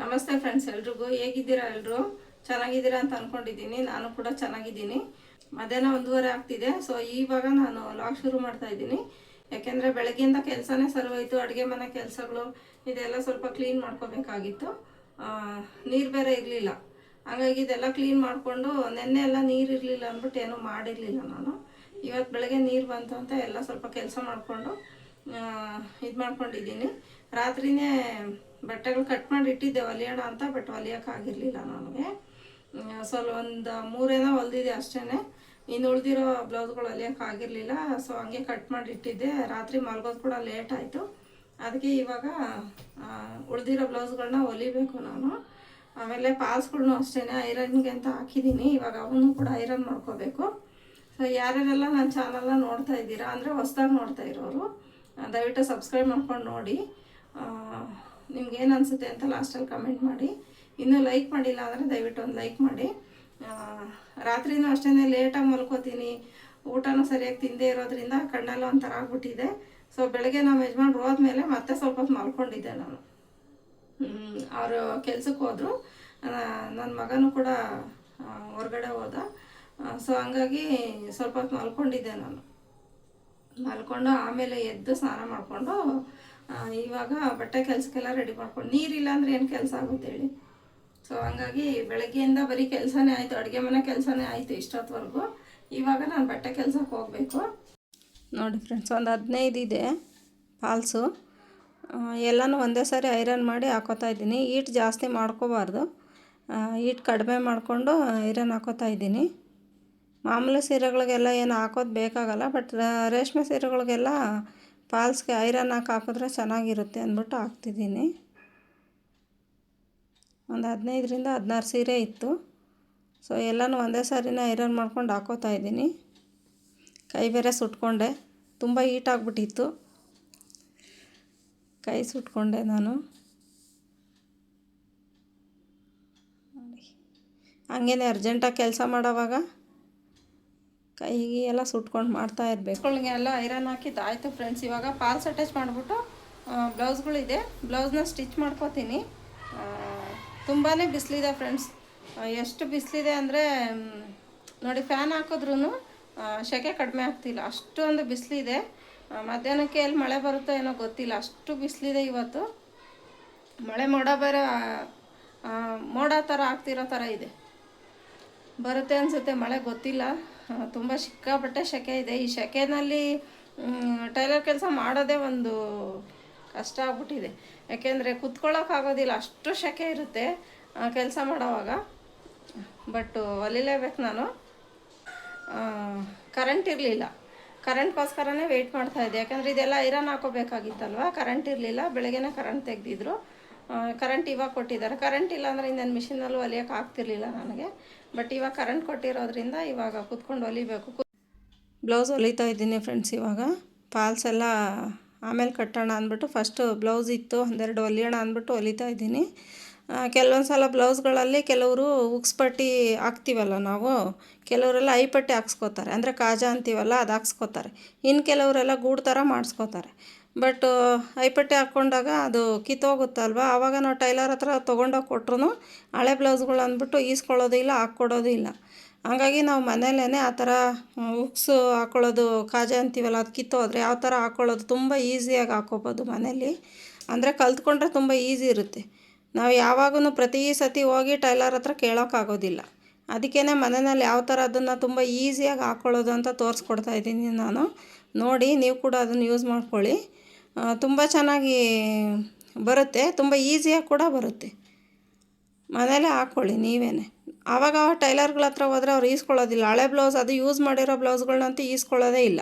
ನಮಸ್ತೆ ಫ್ರೆಂಡ್ಸ್ ಎಲ್ರಿಗೂ ಹೇಗಿದ್ದೀರಾ ಎಲ್ಲರೂ ಚೆನ್ನಾಗಿದ್ದೀರಾ ಅಂತ ಅನ್ಕೊಂಡಿದ್ದೀನಿ. ನಾನು ಕೂಡ ಚೆನ್ನಾಗಿದ್ದೀನಿ. ಮಧ್ಯಾಹ್ನ ಒಂದೂವರೆ ಆಗ್ತಿದೆ ಸೊ ಇವಾಗ ನಾನು ಲಾಗ್ ಶುರು ಮಾಡ್ತಾ ಇದ್ದೀನಿ. ಯಾಕೆಂದರೆ ಬೆಳಗ್ಗೆಯಿಂದ ಕೆಲಸನೇ ಸರ್ವಾಯಿತು ಅಡುಗೆ ಮನೆ ಕೆಲಸಗಳು ಇದೆಲ್ಲ ಸ್ವಲ್ಪ ಕ್ಲೀನ್ ಮಾಡ್ಕೋಬೇಕಾಗಿತ್ತು. ನೀರು ಬೇರೆ ಇರಲಿಲ್ಲ. ಹಾಗಾಗಿ ಇದೆಲ್ಲ ಕ್ಲೀನ್ ಮಾಡಿಕೊಂಡು ನೆನ್ನೆ ಎಲ್ಲ ನೀರು ಇರಲಿಲ್ಲ ಅಂದ್ಬಿಟ್ಟು ಏನೂ ಮಾಡಿರಲಿಲ್ಲ ನಾನು. ಇವತ್ತು ಬೆಳಗ್ಗೆ ನೀರು ಬಂತು ಅಂತ ಎಲ್ಲ ಸ್ವಲ್ಪ ಕೆಲಸ ಮಾಡಿಕೊಂಡು ಇದು ಮಾಡ್ಕೊಂಡಿದ್ದೀನಿ. ರಾತ್ರಿನೇ ಬಟ್ಟೆಗಳು ಕಟ್ ಮಾಡಿ ಇಟ್ಟಿದ್ದೆ ಹೊಲಿಯೋಣ ಅಂತ, ಬಟ್ ಹೊಲಿಯೋಕ್ಕಾಗಿರಲಿಲ್ಲ ನನಗೆ. ಸ್ವಲ್ಪ ಒಂದು ಮೂರೇನೋ ಹೊಲ್ದಿದೆ ಅಷ್ಟೇ ಇನ್ನು ಉಳಿದಿರೋ ಬ್ಲೌಸ್ಗಳು ಹೊಲಿಯೋಕ್ಕಾಗಿರಲಿಲ್ಲ ಸೊ ಹಂಗೆ ಕಟ್ ಮಾಡಿ ಇಟ್ಟಿದ್ದೆ. ರಾತ್ರಿ ಮಲ್ಗೋದು ಕೂಡ ಲೇಟ್ ಆಯಿತು. ಅದಕ್ಕೆ ಇವಾಗ ಉಳಿದಿರೋ ಬ್ಲೌಸ್ಗಳನ್ನ ಹೊಲಿಬೇಕು ನಾನು. ಆಮೇಲೆ ಪಾಲ್ಸ್ಗಳ್ನು ಅಷ್ಟೇ ಐರನ್ಗೆ ಅಂತ ಹಾಕಿದ್ದೀನಿ. ಇವಾಗ ಅವನು ಕೂಡ ಐರನ್ ಮಾಡ್ಕೋಬೇಕು. ಸೊ ಯಾರ್ಯಾರೆಲ್ಲ ನನ್ನ ಚಾನಲ್ನ ನೋಡ್ತಾ ಇದ್ದೀರಾ, ಅಂದರೆ ಹೊಸ್ದಾಗಿ ನೋಡ್ತಾ ಇರೋರು, ದಯವಿಟ್ಟು ಸಬ್ಸ್ಕ್ರೈಬ್ ಮಾಡ್ಕೊಂಡು ನೋಡಿ. ನಿಮ್ಗೆ ಏನು ಅನಿಸುತ್ತೆ ಅಂತ ಲಾಸ್ಟಲ್ಲಿ ಕಮೆಂಟ್ ಮಾಡಿ. ಇನ್ನೂ ಲೈಕ್ ಮಾಡಿಲ್ಲ ಅಂದರೆ ದಯವಿಟ್ಟು ಒಂದು ಲೈಕ್ ಮಾಡಿ. ರಾತ್ರಿನೂ ಅಷ್ಟೇ ಲೇಟಾಗಿ ಮಲ್ಕೋತೀನಿ. ಊಟನೂ ಸರಿಯಾಗಿ ತಿಂದೇ ಇರೋದ್ರಿಂದ ಕಣ್ಣೆಲ್ಲ ಒಂಥರ ಆಗ್ಬಿಟ್ಟಿದೆ. ಸೊ ಬೆಳಗ್ಗೆ ನಮ್ಮ ಯಜಮಾನ್ರು ಹೋದ್ಮೇಲೆ ಮತ್ತೆ ಸ್ವಲ್ಪ ಹೊತ್ತು ಮಲ್ಕೊಂಡಿದ್ದೆ ನಾನು. ಅವರು ಕೆಲ್ಸಕ್ಕೆ ಹೋದರು. ನನ್ನ ಮಗನೂ ಕೂಡ ಹೊರ್ಗಡೆ ಹೋದ. ಸೊ ಹಂಗಾಗಿ ಸ್ವಲ್ಪ ಹೊತ್ತು ಮಲ್ಕೊಂಡಿದ್ದೆ ನಾನು. ಮಲ್ಕೊಂಡು ಆಮೇಲೆ ಎದ್ದು ಸ್ನಾನ ಮಾಡಿಕೊಂಡು ಇವಾಗ ಬಟ್ಟೆ ಕೆಲಸಕ್ಕೆಲ್ಲ ರೆಡಿ ಮಾಡ್ಕೊಂಡು ನೀರಿಲ್ಲ ಅಂದರೆ ಏನು ಕೆಲಸ ಆಗುತ್ತೆ ಹೇಳಿ? ಸೊ ಹಂಗಾಗಿ ಬೆಳಗ್ಗೆಯಿಂದ ಬರೀ ಕೆಲಸನೇ ಆಯಿತು, ಅಡುಗೆ ಮನೆ ಕೆಲಸನೇ ಆಯಿತು ಇಷ್ಟೊತ್ತವರೆಗೂ ಇವಾಗ ನಾನು ಬಟ್ಟೆ ಕೆಲಸಕ್ಕೆ ಹೋಗಬೇಕು. ನೋಡಿ ಫ್ರೆಂಡ್ಸ್ ಒಂದು ಹದಿನೈದು ಇದೆ ಫಾಲ್ಸು ಎಲ್ಲನೂ ಒಂದೇ ಸಾರಿ ಐರನ್ ಮಾಡಿ ಹಾಕೋತಾ ಇದ್ದೀನಿ. ಈಟ್ ಜಾಸ್ತಿ ಮಾಡ್ಕೋಬಾರ್ದು. ಈಟ್ ಕಡಿಮೆ ಮಾಡಿಕೊಂಡು ಐರನ್ ಹಾಕೋತಾ ಇದ್ದೀನಿ. ಮಾಮೂಲಿ ಸೀರೆಗಳಿಗೆಲ್ಲ ಏನು ಹಾಕೋದು ಬೇಕಾಗಲ್ಲ, ಬಟ್ ರೇಷ್ಮೆ ಸೀರೆಗಳಿಗೆಲ್ಲ ಫಾಲ್ಸ್ಗೆ ಐರನ್ ಹಾಕಿ ಹಾಕಿದ್ರೆ ಚೆನ್ನಾಗಿರುತ್ತೆ ಅಂದ್ಬಿಟ್ಟು ಹಾಕ್ತಿದ್ದೀನಿ. ಒಂದು ಹದಿನೈದರಿಂದ ಹದಿನಾರು ಸೀರೆ ಇತ್ತು. ಸೊ, ಎಲ್ಲನೂ ಒಂದೇ ಸಾರಿನ ಐರನ್ ಮಾಡ್ಕೊಂಡು ಹಾಕೋತಾ ಇದ್ದೀನಿ. ಕೈ ಬೇರೆ ಸುಟ್ಕೊಂಡೆ. ತುಂಬ ಹೀಟ್ ಆಗಿಬಿಟ್ಟಿತ್ತು. ಕೈ ಸುಟ್ಕೊಂಡೆ ನಾನು. ಹಂಗೇನೆ ಅರ್ಜೆಂಟಾಗಿ ಕೆಲಸ ಮಾಡೋವಾಗ ಕೈಗೆ ಎಲ್ಲ ಸುಟ್ಕೊಂಡು ಮಾಡ್ತಾ ಇರಬೇಕು. ಎಲ್ಲ ಐರನ್ ಹಾಕಿದ್ದು ಆಯಿತು ಫ್ರೆಂಡ್ಸ್ ಇವಾಗ ಪಾಲ್ಸ್ ಅಟ್ಯಾಚ್ ಮಾಡಿಬಿಟ್ಟು ಬ್ಲೌಸ್ಗಳಿದೆ ಬ್ಲೌಸ್ನ ಸ್ಟಿಚ್ ಮಾಡ್ಕೋತೀನಿ. ತುಂಬಾ ಬಿಸಿಲಿದೆ ಫ್ರೆಂಡ್ಸ್ ಎಷ್ಟು ಬಿಸಿಲಿದೆ ಅಂದರೆ ನೋಡಿ ಫ್ಯಾನ್ ಹಾಕಿದ್ರೂ ಸೆಕೆ ಕಡಿಮೆ ಆಗ್ತಿಲ್ಲ. ಅಷ್ಟೊಂದು ಬಿಸಿಲಿದೆ. ಮಧ್ಯಾಹ್ನಕ್ಕೆ ಎಲ್ಲಿ ಮಳೆ ಬರುತ್ತೋ ಏನೋ ಗೊತ್ತಿಲ್ಲ. ಅಷ್ಟು ಬಿಸಿಲಿದೆ ಇವತ್ತು. ಮಳೆ ಮೋಡ ಬೇರೆ ಮೋಡ ಥರ ಆಗ್ತಿರೋ ಥರ ಇದೆ. ಬರುತ್ತೆ ಅನಿಸುತ್ತೆ, ಮಳೆ ಗೊತ್ತಿಲ್ಲ. ತುಂಬ ಸಿಕ್ಕಾಪಟ್ಟೆ ಸೆಕೆ ಇದೆ. ಈ ಸೆಕೆನಲ್ಲಿ ಟೈಲರ್ ಕೆಲಸ ಮಾಡೋದೇ ಒಂದು ಕಷ್ಟ ಆಗ್ಬಿಟ್ಟಿದೆ. ಯಾಕೆಂದರೆ ಕುತ್ಕೊಳ್ಳೋಕ್ಕಾಗೋದಿಲ್ಲ ಅಷ್ಟು ಸೆಕೆ ಇರುತ್ತೆ ಕೆಲಸ ಮಾಡೋವಾಗ. ಬಟ್ ಹೊಲಿಲೇಬೇಕು ನಾನು. ಕರೆಂಟ್ ಇರಲಿಲ್ಲ. ಕರೆಂಟ್ಗೋಸ್ಕರನೇ ವೆಯ್ಟ್ ಮಾಡ್ತಾ ಇದ್ದೆ. ಯಾಕಂದರೆ ಇದೆಲ್ಲ ಐರನ್ ಹಾಕೋಬೇಕಾಗಿತ್ತಲ್ವ? ಕರೆಂಟ್ ಇರಲಿಲ್ಲ. ಬೆಳಗ್ಗೆನೇ ಕರೆಂಟ್ ತೆಗೆದಿದ್ರು. ಕರೆಂಟ್ ಇವಾಗ ಕೊಟ್ಟಿದ್ದಾರೆ. ಕರೆಂಟ್ ಇಲ್ಲ ಅಂದರೆ ಇನ್ನೇನು ಮಿಷಿನಲ್ಲೂ ಹೊಲಿಯೋಕೆ ಆಗ್ತಿರ್ಲಿಲ್ಲ ನನಗೆ. ಬಟ್ ಇವಾಗ ಕರೆಂಟ್ ಕೊಟ್ಟಿರೋದ್ರಿಂದ ಇವಾಗ ಕುತ್ಕೊಂಡು ಹೊಲಿಬೇಕು ಬ್ಲೌಸ್ ಹೊಲಿತಾ ಇದ್ದೀನಿ ಫ್ರೆಂಡ್ಸ್ ಇವಾಗ. ಫಾಲ್ಸ್ ಎಲ್ಲ ಆಮೇಲೆ ಕಟ್ಟೋಣ ಅಂದ್ಬಿಟ್ಟು ಫಸ್ಟು ಬ್ಲೌಸ್ ಇತ್ತು, ಒಂದೆರಡು ಹೊಲಿಯೋಣ ಅಂದ್ಬಿಟ್ಟು ಹೊಲಿತಾ ಇದ್ದೀನಿ. ಕೆಲವೊಂದು ಸಲ ಬ್ಲೌಸ್ಗಳಲ್ಲಿ ಕೆಲವರು ಉಕ್ಸ್ ಪಟ್ಟಿ ಹಾಕ್ತೀವಲ್ಲ ನಾವು, ಕೆಲವರೆಲ್ಲ ಐಪಟ್ಟಿ ಹಾಕ್ಸ್ಕೋತಾರೆ. ಅಂದರೆ ಕಾಜಾ ಅಂತೀವಲ್ಲ, ಅದು ಹಾಕ್ಸ್ಕೋತಾರೆ. ಇನ್ನು ಕೆಲವರೆಲ್ಲ ಗೂಡು ಥರ ಮಾಡಿಸ್ಕೋತಾರೆ. ಬಟ್ ಐಪಟ್ಟೆ ಹಾಕ್ಕೊಂಡಾಗ ಅದು ಕಿತ್ತೋಗುತ್ತಲ್ವ? ಆವಾಗ ನಾವು ಟೈಲರ್ ಹತ್ರ ತೊಗೊಂಡೋಗಿ ಕೊಟ್ರು ಹಳೆ ಬ್ಲೌಸ್ಗಳು ಅಂದ್ಬಿಟ್ಟು ಈಸ್ಕೊಳ್ಳೋದು ಇಲ್ಲ, ಹಾಕ್ಕೊಡೋದು ಇಲ್ಲ. ಹಂಗಾಗಿ ನಾವು ಮನೇಲೇ ಆ ಥರ ಉಕ್ಸು ಹಾಕ್ಕೊಳ್ಳೋದು ಕಾಜಾ ಅಂತೀವಲ್ಲ, ಅದು ಕಿತ್ತೋದ್ರೆ ಯಾವ ಥರ ಹಾಕ್ಕೊಳ್ಳೋದು ತುಂಬ ಈಸಿಯಾಗಿ ಹಾಕ್ಕೋಬೋದು ಮನೇಲಿ. ಅಂದರೆ ಕಲ್ತ್ಕೊಂಡ್ರೆ ತುಂಬ ಈಸಿ ಇರುತ್ತೆ. ನಾವು ಯಾವಾಗೂ ಪ್ರತಿ ಸತಿ ಹೋಗಿ ಟೈಲರ್ ಹತ್ರ ಕೇಳೋಕ್ಕಾಗೋದಿಲ್ಲ ಅದಕ್ಕೇ ಮನೆಯಲ್ಲಿ ಯಾವ ಥರ ಅದನ್ನು ತುಂಬ ಈಸಿಯಾಗಿ ಹಾಕ್ಕೊಳ್ಳೋದು ಅಂತ ತೋರಿಸ್ಕೊಡ್ತಾ ಇದ್ದೀನಿ ನಾನು. ನೋಡಿ, ನೀವು ಕೂಡ ಅದನ್ನು ಯೂಸ್ ಮಾಡ್ಕೊಳ್ಳಿ. ತುಂಬ ಚೆನ್ನಾಗಿ ಬರುತ್ತೆ, ತುಂಬ ಈಸಿಯಾಗಿ ಕೂಡ ಬರುತ್ತೆ. ಮನೇಲೇ ಹಾಕ್ಕೊಳ್ಳಿ ನೀವೇ ಆವಾಗ ಟೈಲರ್ಗಳ ಹತ್ರ ಹೋದರೆ ಅವ್ರು ಈಸ್ಕೊಳ್ಳೋದಿಲ್ಲ. ಹಳೆ ಬ್ಲೌಸ್, ಅದು ಯೂಸ್ ಮಾಡಿರೋ ಬ್ಲೌಸ್ಗಳನ್ನಂತೂ ಈಸ್ಕೊಳ್ಳೋದೇ ಇಲ್ಲ.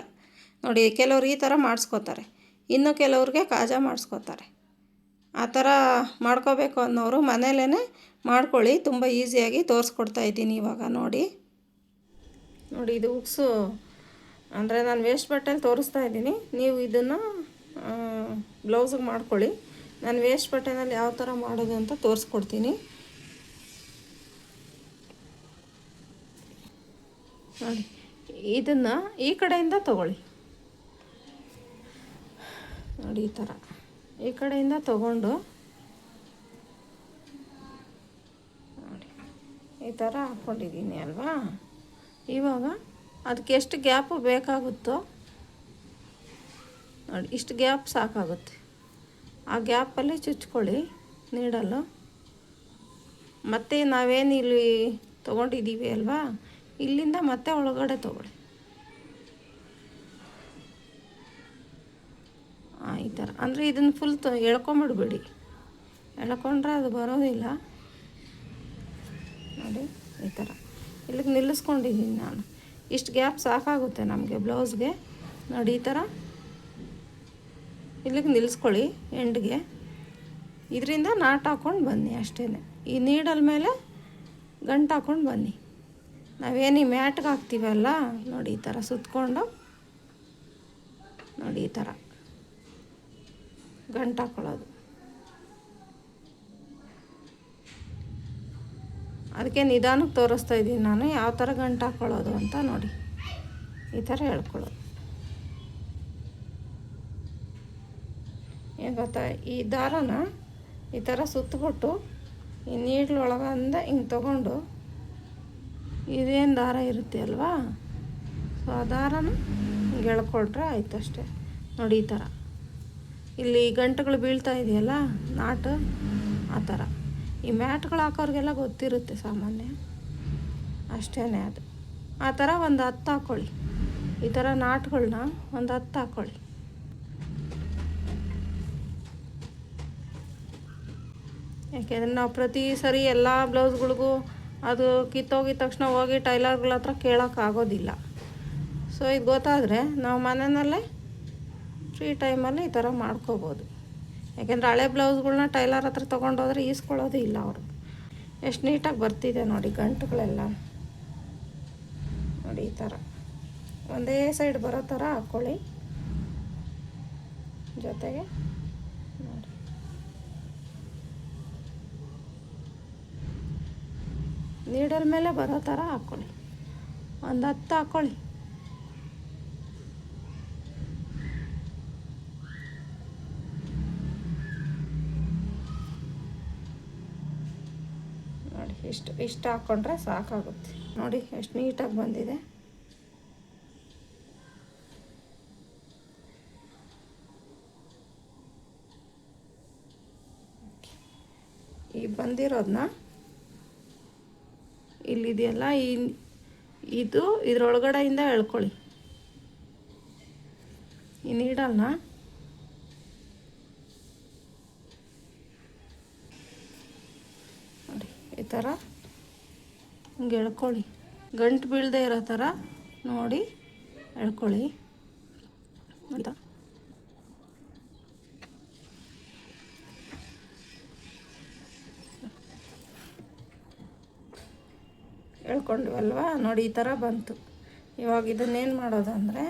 ನೋಡಿ, ಕೆಲವ್ರು ಈ ಥರ ಮಾಡಿಸ್ಕೋತಾರೆ. ಇನ್ನು ಕೆಲವ್ರಿಗೆ ಕಾಜಾ ಮಾಡಿಸ್ಕೋತಾರೆ. ಆ ಥರ ಮಾಡ್ಕೋಬೇಕು ಅನ್ನೋರು ಮನೇಲೇ ಮಾಡ್ಕೊಳ್ಳಿ. ತುಂಬ ಈಸಿಯಾಗಿ ತೋರಿಸ್ಕೊಡ್ತಾ ಇದ್ದೀನಿ ಇವಾಗ, ನೋಡಿ. ನೋಡಿ, ಇದು ಉಕ್ಸು. ಅಂದರೆ ನಾನು ವೇಸ್ಟ್ ಬಟ್ಟೆಲಿ ತೋರಿಸ್ತಾ ಇದ್ದೀನಿ. ನೀವು ಇದನ್ನು ಬ್ಲೌಸಿಗೆ ಮಾಡ್ಕೊಳ್ಳಿ. ನಾನು ವೇಸ್ಟ್ ಬಟ್ಟೆನಲ್ಲಿ ಯಾವ ಥರ ಮಾಡೋದು ಅಂತ ತೋರಿಸ್ಕೊಡ್ತೀನಿ. ನೋಡಿ, ಇದನ್ನು ಈ ಕಡೆಯಿಂದ ತಗೊಳ್ಳಿ. ನೋಡಿ, ಈ ಥರ ಈ ಕಡೆಯಿಂದ ತಗೊಂಡು, ನೋಡಿ, ಈ ಥರ ಹಾಕ್ಕೊಂಡಿದ್ದೀನಿ ಅಲ್ವಾ? ಇವಾಗ ಅದಕ್ಕೆ ಎಷ್ಟು ಗ್ಯಾಪು ಬೇಕಾಗುತ್ತೋ ನೋಡಿ, ಇಷ್ಟು ಗ್ಯಾಪ್ ಸಾಕಾಗುತ್ತೆ. ಆ ಗ್ಯಾಪಲ್ಲಿ ಚುಚ್ಕೊಳ್ಳಿ, ನೀಡಲು. ಮತ್ತೆ ನಾವೇನು ಇಲ್ಲಿ ತೊಗೊಂಡಿದ್ದೀವಿ ಅಲ್ವಾ? ಇಲ್ಲಿಂದ ಮತ್ತೆ ಒಳಗಡೆ ತೊಗೊಳ್ಳಿ. ಈ ಥರ. ಅಂದರೆ ಇದನ್ನು ಫುಲ್ ತ, ಎಳ್ಕೊಂಬಿಡ್ಬೇಡಿ. ಎಳ್ಕೊಂಡ್ರೆ ಅದು ಬರೋದಿಲ್ಲ ನೋಡಿ, ಈ ಥರ. ಇಲ್ಲಿಗೆ ನಿಲ್ಲಿಸ್ಕೊಂಡಿದ್ದೀನಿ ನಾನು. ಇಷ್ಟು ಗ್ಯಾಪ್ ಸಾಕಾಗುತ್ತೆ ನಮಗೆ ಬ್ಲೌಸ್ಗೆ. ನೋಡಿ, ಈ ಥರ. ಇಲ್ಲಿಗೆ ನಿಲ್ಲಿಸ್ಕೊಳ್ಳಿ ಎಂಡ್ಗೆ. ಇದರಿಂದ ನಾಟ್ ಹಾಕ್ಕೊಂಡು ಬನ್ನಿ ಅಷ್ಟೇ ಈ ನೀಡಲ್ ಮೇಲೆ ಗಂಟು ಹಾಕ್ಕೊಂಡು ಬನ್ನಿ. ನಾವೇನು ಈ ಮ್ಯಾಟ್ಗೆ ಹಾಕ್ತೀವಲ್ಲ ನೋಡಿ, ಈ ಥರ ಸುತ್ತಕೊಂಡು ನೋಡಿ, ಈ ಥರ. ಗಂಟು ಹಾಕ್ಕೊಳ್ಳೋದು ಅದಕ್ಕೆ ನಿಧಾನಕ್ಕೆ ತೋರಿಸ್ತಾ ಇದ್ದೀನಿ ನಾನು, ಯಾವ ಥರ ಗಂಟು ಹಾಕ್ಕೊಳ್ಳೋದು ಅಂತ ನೋಡಿ. ಈ ಥರ ಹೇಳ್ಕೊಳ್ಳೋದು ಏನು ಗೊತ್ತಾ? ಈ ದಾರನ ಈ ಥರ ಸುತ್ತಬಿಟ್ಟು ಈ ನೀಡ್ಲೊಳಗಿಂದ ಹಿಂಗೆ ತೊಗೊಂಡು ಇದೇನು ದಾರ ಇರುತ್ತೆ ಅಲ್ವಾ? ಸೊ ಆ ದಾರನ ಹಿಂಗೆ ಎಳ್ಕೊಳ್ರೆ ಆಯ್ತು ಅಷ್ಟೇ. ನೋಡಿ ಈ ಥರ ಇಲ್ಲಿ ಗಂಟುಗಳು ಬೀಳ್ತಾ ಇದೆಯಲ್ಲ, ನಾಟು ಆ ಥರ ಈ ಮ್ಯಾಟ್ಗಳು ಹಾಕೋರಿಗೆಲ್ಲ ಗೊತ್ತಿರುತ್ತೆ ಸಾಮಾನ್ಯ. ಅಷ್ಟೇ ಅದು. ಆ ಥರ ಒಂದು ಹತ್ತು ಹಾಕ್ಕೊಳ್ಳಿ ಈ ಥರ ನಾಟ್ಗಳನ್ನ ಒಂದು ಹತ್ತು ಹಾಕ್ಕೊಳ್ಳಿ ಯಾಕೆಂದರೆ ನಾವು ಪ್ರತಿ ಸರಿ ಎಲ್ಲ ಬ್ಲೌಸ್ಗಳಿಗೂ ಅದು ಕಿತ್ತೋಗಿದ ತಕ್ಷಣ ಹೋಗಿ ಟೈಲರ್ಗಳ ಹತ್ರ ಕೇಳೋಕ್ಕಾಗೋದಿಲ್ಲ ಸೊ ಇದು ಗೊತ್ತಾದರೆ ನಾವು ಮನೆಯಲ್ಲೇ ಫ್ರೀ ಟೈಮಲ್ಲಿ ಈ ಥರ ಮಾಡ್ಕೋಬೋದು. ಯಾಕೆಂದರೆ ಹಳೆ ಬ್ಲೌಸ್ಗಳನ್ನ ಟೈಲರ್ ಹತ್ರ ತೊಗೊಂಡೋದ್ರೆ ಈಸ್ಕೊಳ್ಳೋದೇ ಇಲ್ಲ ಅವರು. ಎಷ್ಟು ನೀಟಾಗಿ ಬರ್ತಿದೆ ನೋಡಿ ಗಂಟುಗಳೆಲ್ಲ. ನೋಡಿ ಈ ಥರ ಒಂದೇ ಸೈಡ್ ಬರೋ ಥರ ಹಾಕ್ಕೊಳ್ಳಿ ಜೊತೆಗೆ ನೋಡಿ ನೀಡಲ್ ಮೇಲೆ ಬರೋ ಥರ ಹಾಕ್ಕೊಳ್ಳಿ. ಒಂದು ಹತ್ತು ಹಾಕ್ಕೊಳ್ಳಿ. ನೋಡಿ, ಇಷ್ಟು ಇಷ್ಟು ಹಾಕ್ಕೊಂಡ್ರೆ ಸಾಕಾಗುತ್ತೆ. ನೋಡಿ, ಎಷ್ಟು ನೀಟಾಗಿ ಬಂದಿದೆ. ಈ ಬಂದಿರೋದನ್ನ ಇಲ್ಲಿದೆಯಲ್ಲ, ಈ ಇದು ಇದ್ರೊಳಗಡೆಯಿಂದ ಎಳ್ಕೊಳ್ಳಿ. ಈ ನೀಡಲ್ನ ನೋಡಿ, ಈ ಥರ ಹಿಂಗೆ ಎಳ್ಕೊಳ್ಳಿ. ಗಂಟು ಬೀಳದೆ ಇರೋ ಥರ ನೋಡಿ, ಎಳ್ಕೊಳ್ಳಿ. ಅಂತ ಎಳ್ಕೊಂಡ್ವಲ್ವಾ ನೋಡಿ, ಈ ಥರ ಬಂತು. ಇವಾಗ ಇದನ್ನೇನು ಮಾಡೋದು ಅಂದರೆ,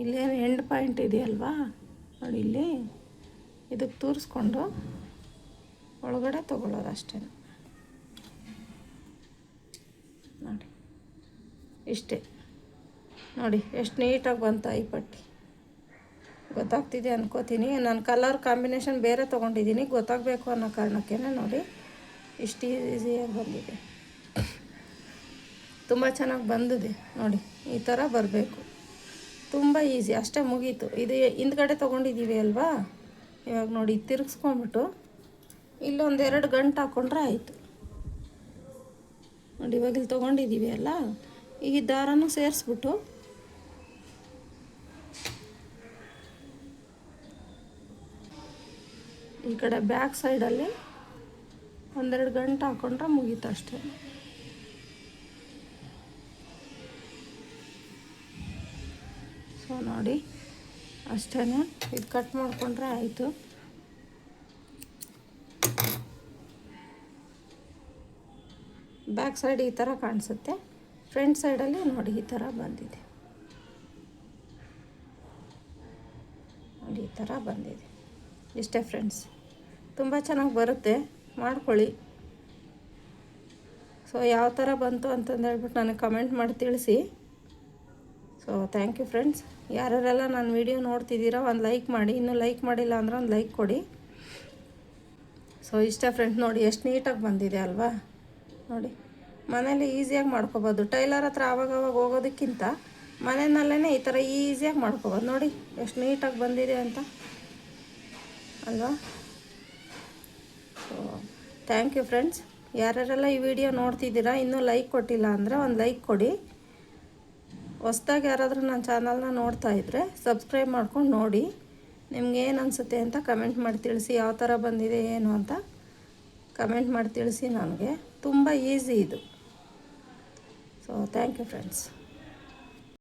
ಇಲ್ಲೇನು ಎಂಡ್ ಪಾಯಿಂಟ್ ಇದೆಯಲ್ವಾ? ನೋಡಿ ಇಲ್ಲಿ, ಇದಕ್ಕೆ ತೂರಿಸ್ಕೊಂಡು ಒಳಗಡೆ ತೊಗೊಳ್ಳೋದು ಅಷ್ಟೇ. ನೋಡಿ, ಇಷ್ಟೇ. ನೋಡಿ, ಎಷ್ಟು ನೀಟಾಗಿ ಬಂತು ಈ ಪಟ್ಟಿ. ಗೊತ್ತಾಗ್ತಿದೆ ಅನ್ಕೋತೀನಿ. ನಾನು ಕಲರ್ ಕಾಂಬಿನೇಷನ್ ಬೇರೆ ತೊಗೊಂಡಿದ್ದೀನಿ. ಗೊತ್ತಾಗಬೇಕು ಅನ್ನೋ ಕಾರಣಕ್ಕೇನೆ ನೋಡಿ. ಇಷ್ಟು ಈಸಿಯಾಗಿ ಬಂದಿದೆ. ತುಂಬ ಚೆನ್ನಾಗಿ ಬಂದಿದೆ ನೋಡಿ, ಈ ಥರ ಬರಬೇಕು. ತುಂಬ ಈಸಿ, ಅಷ್ಟೇ ಮುಗೀತು. ಇದು ಹಿಂದ್ಗಡೆ ತೊಗೊಂಡಿದ್ದೀವಿ ಅಲ್ವಾ? ಇವಾಗ ನೋಡಿ ತಿರುಗಿಸ್ಕೊಂಬಿಟ್ಟು ಇಲ್ಲೊಂದೆರಡು ಗಂಟೆ ಹಾಕ್ಕೊಂಡ್ರೆ ಆಯಿತು. ನೋಡಿ, ಇವಾಗ ಇಲ್ಲಿ ತೊಗೊಂಡಿದ್ದೀವಿ ಅಲ್ಲ? ಈ ದಾರನೂ ಸೇರಿಸ್ಬಿಟ್ಟು ಈ ಕಡೆ ಬ್ಯಾಕ್ ಸೈಡಲ್ಲಿ ಒಂದೆರಡು ಗಂಟೆ ಹಾಕೊಂಡ್ರೆ ಮುಗೀತು ಅಷ್ಟೇ. ಸೊ ನೋಡಿ ಅಷ್ಟೇ ಇದು ಕಟ್ ಮಾಡಿಕೊಂಡ್ರೆ ಆಯಿತು. ಬ್ಯಾಕ್ ಸೈಡ್ ಈ ಥರ ಕಾಣಿಸುತ್ತೆ. ಫ್ರಂಟ್ ಸೈಡಲ್ಲಿ ನೋಡಿ, ಈ ಥರ ಬಂದಿದೆ. ನೋಡಿ, ಈ ಥರ ಬಂದಿದೆ. ಇಷ್ಟೇ ಫ್ರೆಂಡ್ಸ್ ತುಂಬ ಚೆನ್ನಾಗಿ ಬರುತ್ತೆ. ಮಾಡ್ಕೊಳ್ಳಿ. ಸೊ ಯಾವ ಥರ ಬಂತು ಅಂತಂದು ಹೇಳ್ಬಿಟ್ಟು ನನಗೆ ಕಮೆಂಟ್ ಮಾಡಿ ತಿಳಿಸಿ. ಸೊ ಥ್ಯಾಂಕ್ ಯು ಫ್ರೆಂಡ್ಸ್ ಯಾರ್ಯಾರೆಲ್ಲ ನನ್ನ ವಿಡಿಯೋ ನೋಡ್ತಿದ್ದೀರಾ ಒಂದು ಲೈಕ್ ಮಾಡಿ, ಇನ್ನೂ ಲೈಕ್ ಮಾಡಿಲ್ಲ ಅಂದ್ರೆ ಒಂದು ಲೈಕ್ ಕೊಡಿ. ಸೊ ಸೊ ಇಷ್ಟ ಫ್ರೆಂಡ್ಸ್ ನೋಡಿ, ಎಷ್ಟು ನೀಟಾಗಿ ಬಂದಿದೆ ಅಲ್ವಾ? ನೋಡಿ, ಮನೇಲಿ ಈಸಿಯಾಗಿ ಮಾಡ್ಕೊಬೋದು. ಟೈಲರ್ ಹತ್ರ ಆವಾಗವಾಗ ಹೋಗೋದಕ್ಕಿಂತ ಮನೆಯಲ್ಲೇ ಈ ಥರ ಈಸಿಯಾಗಿ ಮಾಡ್ಕೊಬೋದು. ನೋಡಿ, ಎಷ್ಟು ನೀಟಾಗಿ ಬಂದಿದೆ ಅಂತ. ಅಲ್ವಾ? ಸೊ ಥ್ಯಾಂಕ್ ಯು ಫ್ರೆಂಡ್ಸ್ ಯಾರ್ಯಾರೆಲ್ಲ ಈ ವಿಡಿಯೋ ನೋಡ್ತಿದ್ದೀರಾ, ಇನ್ನೂ ಲೈಕ್ ಕೊಟ್ಟಿಲ್ಲ ಅಂದರೆ ಒಂದು ಲೈಕ್ ಕೊಡಿ. ಹೊಸ್ದಾಗಿ ಯಾರಾದರೂ ನನ್ನ ಚಾನಲ್ನ ನೋಡ್ತಾ ಇದ್ದರೆ ಸಬ್ಸ್ಕ್ರೈಬ್ ಮಾಡ್ಕೊಂಡು ನೋಡಿ. ನಿಮ್ಗೆ ಏನು ಅನಿಸುತ್ತೆ ಅಂತ ಕಮೆಂಟ್ ಮಾಡಿ ತಿಳಿಸಿ, ಯಾವ ಥರ ಬಂದಿದೆ, ಏನು ಅಂತ ಕಮೆಂಟ್ ಮಾಡಿ ತಿಳಿಸಿ ನನಗೆ. ತುಂಬ ಈಸಿ ಇದು. So thank you friends